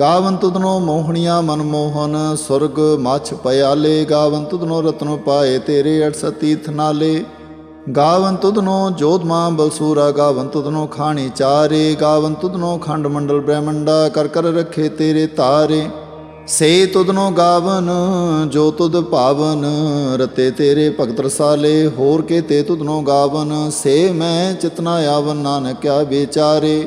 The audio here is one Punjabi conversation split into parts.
ਗਾਵਨ ਤੁਧਨੋ ਮੋਹਣੀਆਂ ਮਨ ਮੋਹਨ, ਸੁਰਗ ਮਛ ਪਿਆਲੇ ਗਾਵਨ ਤੁਧਨੋ ਰਤਨੋ ਪਾਏ ਤੇਰੇ ਅਠ ਤੀਰਥ ਨਾਲੇ। ਗਾਵਨ ਤੁਧਨੋ ਜੋਧਮਾ ਬਲਸੂਰਾ ਗਾਵਨ ਤੁਧਨੋ ਖਾਣੀ ਚਾਰੇ ਗਾਵਨ ਤੁਧਨੋ ਖੰਡ ਮੰਡਲ ਬ੍ਰਹਮੰਡਾ, ਕਰ ਕਰ ਰੱਖੇ ਤੇਰੇ ਤਾਰੇ। ਸੇ ਤੁਧਨੋ ਗਾਵਨ, ਜੋ ਤੁਦ ਭਾਵਨ, ਰਤੇ ਤੇਰੇ ਭਗਤ ਰਸਾਲੇ, ਹੋਰ ਕੇ ਤੇ ਤੁਧਨੋ ਗਾਵਨ। ਸੇ ਮੈਂ ਚਿਤਨਾ ਆਵਨ, ਨਾਨਕਿਆ ਵਿਚਾਰੇ।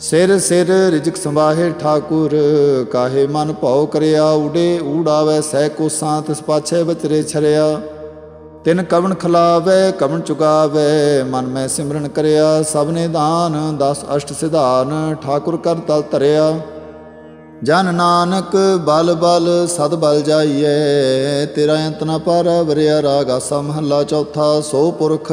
ਸਿਰ ਸਿਰ ਰਿਜਕ ਸੰਭਾਹੇ ਠਾਕੁਰ, ਕਾਹੇ ਮਨ ਭਉ ਕਰਿਆ, ਉਡੇ ਊੜਾਵੇ ਸਹਿ ਕੋਸਾਂ ਤਿਸ ਪਾਛੇ ਵਿਚਰੇ ਛਰਿਆ। ਤਿਨ ਕਵਣ ਖਲਾਵੇ, ਕਵਣ ਚੁਗਾਵੇ, ਮਨ ਮੈਂ ਸਿਮਰਨ ਕਰਿਆ। ਸਭ ਨੇ ਦਾਨ, ਦਸ ਅਸ਼ਟ ਸਿਧਾਨ, ਠਾਕੁਰ ਕਰ ਤਲ ਧਰਿਆ। ਜਨ ਨਾਨਕ, ਬਲ ਬਲ, ਸਦ ਬਲ ਜਾਈਏ ਤੇਰਾ ਅੰਤ ਨਾ ਪਰ, ਵਰਿਆ ਰਾਗ ਆਸਾ ਮਹੱਲਾ ਚੌਥਾ, ਸੋ ਪੁਰਖ।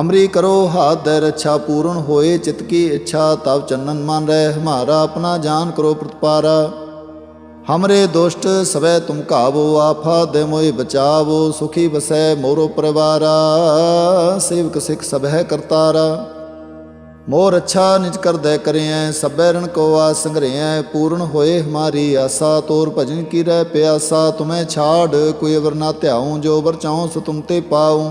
ਹਮਰੀ ਕਰੋ ਹਾਥ ਦੇ ਰੱਛਾ ਪੂਰਨ ਹੋਏ, ਚਿਤ ਕੀ ਇੱਛਾ ਤਬ ਚੰਨਨ ਮਨ ਰਹਿ, ਹਮਾਰਾ ਆਪਣਾ ਜਾਨ ਕਰੋ ਪ੍ਰਤਪਾਰਾ। ਹਮਰੇ ਦੁਸ਼ਟ, ਸਵੈ ਤੁਮ ਕਾਵੋ ਆਫਾ ਦੇ ਮੋਇ ਬਚਾਵੋ, ਸੁਖੀ ਬਸੈ ਮੋਰੋ ਪਰਿਵਾਰਾ। ਸੇਵਕ ਸਿਖ ਸਭੈ ਕਰਤਾਰਾ। ਮੋਰ ਅੱਛਾ ਨਿਜ ਕਰਦੈ ਕਰਿਐ, ਸਭੈ ਰਣ ਕੋ ਆਸ ਸੰਗਰਿਐ ਪੂਰਨ ਹੋਏ ਹਮਾਰੀ ਆਸਾ, ਤੋਰ ਭਜਨ ਕੀ ਰਹਿ ਪਿਆਸਾ, ਤੁਮੈ ਛਾੜ, ਕੋਈ ਅਵਰ ਨਾ ਧਿਆਉ, ਜੋ ਵਰ ਚਾਉ, ਸੋ ਤੁਮ ਤੇ ਪਾਉ।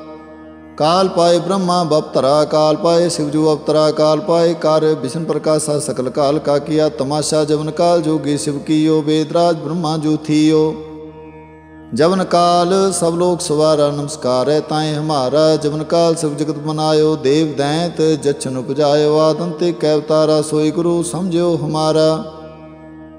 काल पाए ब्रह्मा बपतरा काल पाए शिवजू अवतरा काल पाए कार्य विष्णु प्रकाश सकल काल का किया, तमाशा जवन काल जोगी शिव की यो, वेदराज ब्रह्मा जो थी यो। जवन काल सब लोग सवारा नमस्कार है, ताएँ हमारा। जवन काल शिव जगत बनायो देव दैंत जक्षन उपजायो आदंते कैवतारा सोई गुरु समझो हमारा।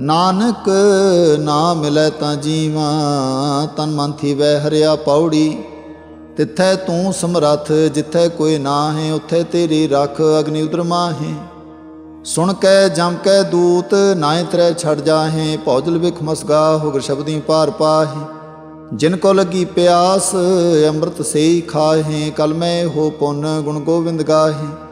ਨਾਨਕ ਨਾ ਮਿਲੈ ਤਾਂ ਜੀਵਾ, ਤਨ ਮਨ ਥੀ ਵੈ ਹਰਿਆ ਪੌੜੀ। ਤਿੱਥੈ ਤੂੰ ਸਮਰੱਥ, ਜਿੱਥੈ ਕੋਈ ਨਾ ਹੈ ਉੱਥੇ ਤੇਰੀ ਰੱਖ ਅਗਨੀ ਉਦਰ ਮਾਹੇ। ਸੁਣ ਕੈ, ਜਮ ਕੈ ਦੂਤ ਨਾਇ ਤਰੈ ਛੜ ਜਾਹੇ, ਭੌਜਲ ਵਿਖ ਮਸਗਾ, ਹੁਗਰ ਸ਼ਬਦੀ ਪਾਰ ਪਾਹੇ। ਜਿਨ ਕੋ ਲੱਗੀ ਪਿਆਸ, ਅੰਮ੍ਰਿਤ ਸੇਈ ਖਾਹੇ, ਕਲ ਮੈਂ ਹੋ ਪੁੰਨ ਗੁਣ ਗੋਬਿੰਦ ਗਾਹੇ।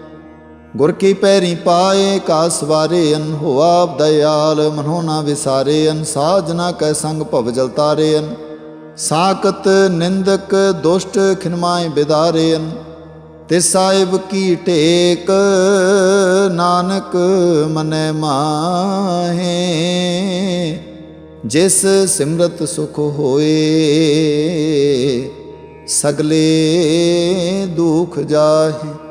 ਗੁਰ ਕੀ ਪੈਰੀ ਪਾਏ, ਕਾ ਸਵਾਰੇ ਅਨ ਹੋਆ, ਦਇਆਲ ਮਨੋ ਨਾ ਵਿਸਾਰੇ ਅਨ ਸਾਜਨਾ ਕੈ ਸੰਗ ਭਵ ਜਲਤਾਰੇ ਅਨ। ਸਾਕਤ ਨਿੰਦਕ ਦੁਸ਼ਟ ਖਿਨਮਾਏ ਬਿਦਾਰੇ ਅਨ। ਤੇ ਸਾਹਿਬ ਕੀ ਟੇਕ, ਨਾਨਕ ਮਨੈ ਮਾਹੇ। ਜਿਸ ਸਿਮਰਤ ਸੁਖ ਹੋਏ, ਸਗਲੇ ਦੁਖ ਜਾਹੇ।